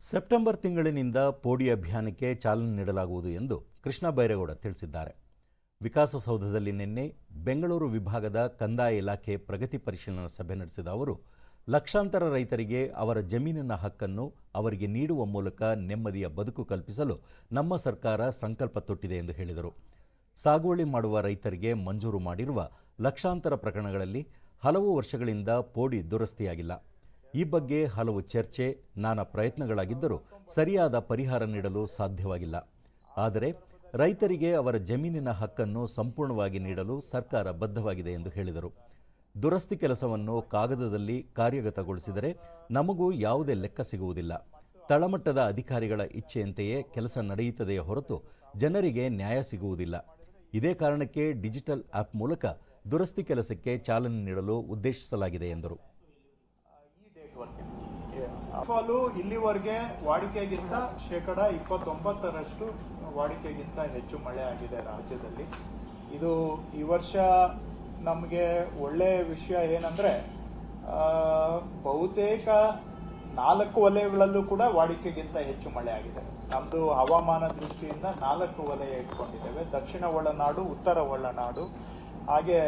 September ತಿಂಗಳಿನಿಂದ ಪೋಡಿ ಅಭಿಯಾನಕ್ಕೆ ಚಾಲನೆ ನೀಡಲಾಗುವುದು ಎಂದು ಕೃಷ್ಣ ಬೈರೇಗೌಡ ತಿಳಿಸಿದ್ದಾರೆ. ವಿಕಾಸಸೌಧದಲ್ಲಿ ನಿನ್ನೆ ಬೆಂಗಳೂರು ವಿಭಾಗದ ಕಂದಾಯ ಇಲಾಖೆ ಪ್ರಗತಿ ಪರಿಶೀಲನಾ ಸಭೆ ನಡೆಸಿದ ಅವರು, ಲಕ್ಷಾಂತರ ರೈತರಿಗೆ ಅವರ ಜಮೀನಿನ ಹಕ್ಕನ್ನು ಅವರಿಗೆ ನೀಡುವ ಮೂಲಕ ನೆಮ್ಮದಿಯ ಬದುಕು ಕಲ್ಪಿಸಲು ನಮ್ಮ ಸರ್ಕಾರ ಸಂಕಲ್ಪ ತೊಟ್ಟಿದೆ ಎಂದು ಹೇಳಿದರು. ಸಾಗುವಳಿ ಮಾಡುವ ರೈತರಿಗೆ ಮಂಜೂರು ಮಾಡಿರುವ ಲಕ್ಷಾಂತರ ಪ್ರಕರಣಗಳಲ್ಲಿ ಹಲವು ವರ್ಷಗಳಿಂದ ಪೋಡಿ ದುರಸ್ತಿಯಾಗಿಲ್ಲ. ಈ ಬಗ್ಗೆ ಹಲವು ಚರ್ಚೆ, ನಾನಾ ಪ್ರಯತ್ನಗಳಾಗಿದ್ದರೂ ಸರಿಯಾದ ಪರಿಹಾರ ನೀಡಲು ಸಾಧ್ಯವಾಗಿಲ್ಲ. ಆದರೆ ರೈತರಿಗೆ ಅವರ ಜಮೀನಿನ ಹಕ್ಕನ್ನು ಸಂಪೂರ್ಣವಾಗಿ ನೀಡಲು ಸರ್ಕಾರ ಬದ್ಧವಾಗಿದೆ ಎಂದು ಹೇಳಿದರು. ದುರಸ್ತಿ ಕೆಲಸವನ್ನು ಕಾಗದದಲ್ಲಿ ಕಾರ್ಯಗತಗೊಳಿಸಿದರೆ ನಮಗೂ ಯಾವುದೇ ಲೆಕ್ಕ ಸಿಗುವುದಿಲ್ಲ. ತಳಮಟ್ಟದ ಅಧಿಕಾರಿಗಳ ಇಚ್ಛೆಯಂತೆಯೇ ಕೆಲಸ ನಡೆಯುತ್ತದೆಯೇ ಹೊರತು ಜನರಿಗೆ ನ್ಯಾಯ ಸಿಗುವುದಿಲ್ಲ. ಇದೇ ಕಾರಣಕ್ಕೆ ಡಿಜಿಟಲ್ ಆ್ಯಪ್ ಮೂಲಕ ದುರಸ್ತಿ ಕೆಲಸಕ್ಕೆ ಚಾಲನೆ ನೀಡಲು ಉದ್ದೇಶಿಸಲಾಗಿದೆ ಎಂದರು. ಫಾಲು ಇಲ್ಲಿವರೆಗೆ ವಾಡಿಕೆಗಿಂತ ಶೇಕಡ ಇಪ್ಪತ್ತೊಂಬತ್ತರಷ್ಟು ವಾಡಿಕೆಗಿಂತ ಹೆಚ್ಚು ಮಳೆ ಆಗಿದೆ ರಾಜ್ಯದಲ್ಲಿ. ಇದು ಈ ವರ್ಷ ನಮಗೆ ಒಳ್ಳೆಯ ವಿಷಯ ಏನಂದರೆ ಬಹುತೇಕ ನಾಲ್ಕು ವಲಯಗಳಲ್ಲೂ ಕೂಡ ವಾಡಿಕೆಗಿಂತ ಹೆಚ್ಚು ಮಳೆ ಆಗಿದೆ. ನಮ್ಮದು ಹವಾಮಾನ ದೃಷ್ಟಿಯಿಂದ ನಾಲ್ಕು ವಲಯ ಇಟ್ಕೊಂಡಿದ್ದೇವೆ. ದಕ್ಷಿಣ ಒಳನಾಡು, ಉತ್ತರ ಒಳನಾಡು, ಹಾಗೆ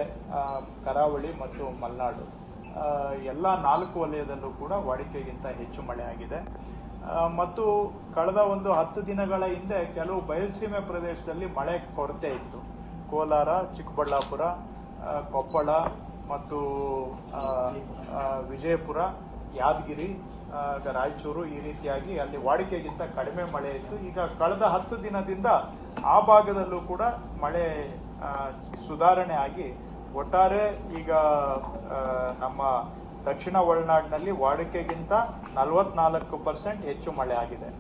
ಕರಾವಳಿ ಮತ್ತು ಮಲೆನಾಡು. ಎಲ್ಲ ನಾಲ್ಕು ವಲಯದಲ್ಲೂ ಕೂಡ ವಾಡಿಕೆಗಿಂತ ಹೆಚ್ಚು ಮಳೆ ಆಗಿದೆ. ಮತ್ತು ಕಳೆದ ಒಂದು ಹತ್ತು ದಿನಗಳ ಹಿಂದೆ ಕೆಲವು ಬಯಲುಸೀಮೆ ಪ್ರದೇಶದಲ್ಲಿ ಮಳೆ ಕೊರತೆ ಇತ್ತು. ಕೋಲಾರ, ಚಿಕ್ಕಬಳ್ಳಾಪುರ ಕೊಪ್ಪಳ ಮತ್ತು ವಿಜಯಪುರ, ಯಾದಗಿರಿ ರಾಯಚೂರು ಈ ರೀತಿಯಾಗಿ ಅಲ್ಲಿ ವಾಡಿಕೆಗಿಂತ ಕಡಿಮೆ ಮಳೆ ಇತ್ತು. ಈಗ ಕಳೆದ ಹತ್ತು ದಿನದಿಂದ ಆ ಭಾಗದಲ್ಲೂ ಕೂಡ ಮಳೆ ಸುಧಾರಣೆ ಆಗಿ ಒಟ್ಟಾರೆ ಈಗ ನಮ್ಮ ದಕ್ಷಿಣ ಒಳನಾಡಿನಲ್ಲಿ ವಾಡಿಕೆಗಿಂತ ನಲವತ್ನಾಲ್ಕು ಪರ್ಸೆಂಟ್ ಹೆಚ್ಚು ಮಳೆ ಆಗಿದೆ.